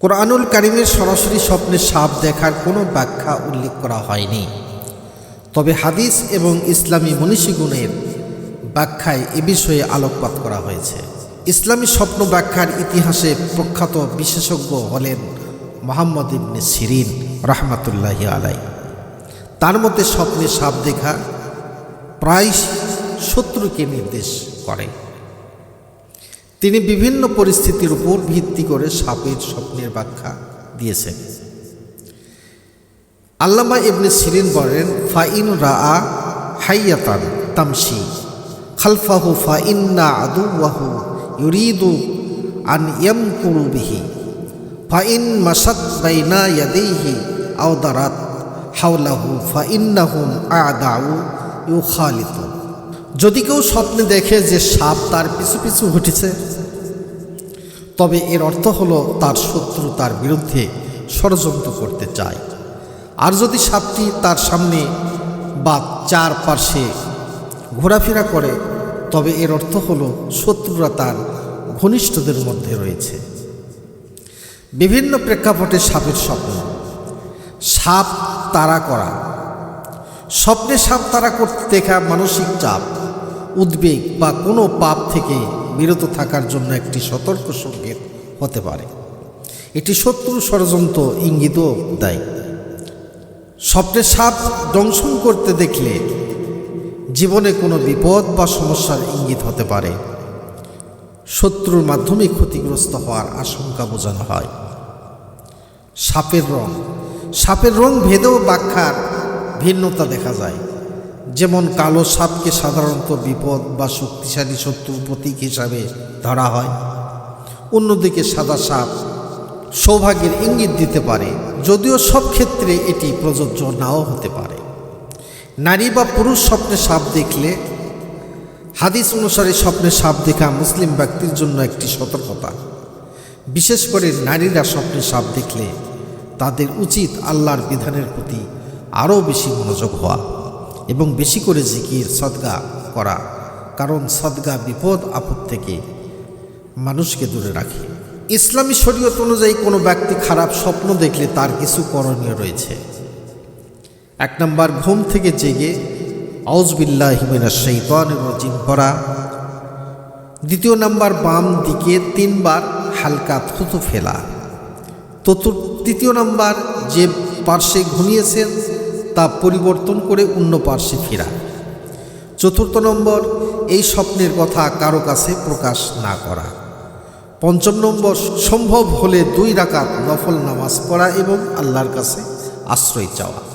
কোরআনুল কারিমের সরাসরি স্বপ্নে সাপ দেখার কোনো ব্যাখ্যা উল্লেখ করা হয়নি। তবে হাদিস এবং ইসলামী মনীষীগুণের ব্যাখ্যায় এ বিষয়ে আলোকপাত করা হয়েছে। ইসলামী স্বপ্ন ব্যাখ্যার ইতিহাসে প্রখ্যাত বিশেষজ্ঞ হলেন মোহাম্মদ ইবনে সিরিন রহমাতুল্লাহি আলাই তার মতে স্বপ্নে সাপ দেখা প্রায় শত্রুকে নির্দেশ করে। তিনি বিভিন্ন পরিস্থিতির উপর ভিত্তি করে সাপের স্বপ্নের ব্যাখ্যা দিয়েছেন। আল্লামা ইবনে সিরিন বলেন, ফাইন রা আ হাইয়াতান তামসি খালফাহু ফাইন্না আদুওয়াহু ইউরিদু আন ইয়ামকুরু বিহি, ফাইন মাসাত বাইনা ইয়াদাইহি আও দারাত হাওলাহু ফাইন্নাহুম আদাউ ইউখালিতু যদি কেউ স্বপ্নে দেখে যে সাপ তার পিছু পিছু ঘটেছে তবে এর অর্থ হলো তার শত্রু তার বিরুদ্ধে ষড়যন্ত্র করতে চায়। আর যদি সাপটি তার সামনে বা চার পার্শ্বে ঘোরাফেরা করে, তবে এর অর্থ হলো শত্রুরা তার ঘনিষ্ঠদের মধ্যে রয়েছে। বিভিন্ন প্রেক্ষাপটে সাপের স্বপ্ন। সাপ তারা করা। স্বপ্নে সাপ তারা করতে দেখা মানসিক চাপ। উদ্বেগ বা কোনো পাপ থেকে বিরত থাকার জন্য একটি সতর্ক সংকেত হতে পারে। এটি শত্রু ষড়যন্ত্র ইঙ্গিতও দেয়। স্বপ্নে সাপ দংশন করতে দেখলে জীবনে কোনো বিপদ বা সমস্যার ইঙ্গিত হতে পারে। শত্রুর মাধ্যমে ক্ষতিগ্রস্ত হওয়ার আশঙ্কা বোঝানো হয়। সাপের রং। সাপের রং ভেদেও ব্যাখ্যার ভিন্নতা দেখা যায়। যেমন কালো সাপকে সাধারণত বিপদ বা শক্তিশালী শত্রুর প্রতীক হিসাবে ধরা হয়। অন্যদিকে সাদা সাপ সৌভাগ্যের ইঙ্গিত দিতে পারে, যদিও সব ক্ষেত্রে এটি প্রযোজ্য নাও হতে পারে। নারী বা পুরুষ স্বপ্নে সাপ দেখলে, হাদিস অনুসারে স্বপ্নে সাপ দেখা মুসলিম ব্যক্তির জন্য একটি সতর্কতা। বিশেষ করে নারীরা স্বপ্নে সাপ দেখলে তাদের উচিত আল্লাহর বিধানের প্রতি আরও বেশি মনোযোগ হওয়া। এবং বেশি করে জিকির, সদগা করা। কারণ সদগা বিপদ আপদ থেকে মানুষকে দূরে রাখে। ইসলামী শরীয়ত অনুযায়ী কোনো ব্যক্তি খারাপ স্বপ্ন দেখলে তার কিছু করণীয় রয়েছে। এক নম্বর, ঘুম থেকে জেগে আউজবিল্লাহ হিমিনা শৈতান রজিম পড়া। দ্বিতীয় নাম্বার, বাম দিকে তিনবার হালকা থুতু ফেলা। তৃতীয় নাম্বার, যে পার্শ্বে ঘুমিয়েছেন তা পরিবর্তন করে অন্য পার্শ্বে ফেরা। চতুর্থ নম্বর, এই স্বপ্নের কথা কারও কাছে প্রকাশ না করা। পঞ্চম নম্বর, সম্ভব হলে দুই রাকাত নফল নামাজ পড়া এবং আল্লাহর কাছে আশ্রয় চাওয়া।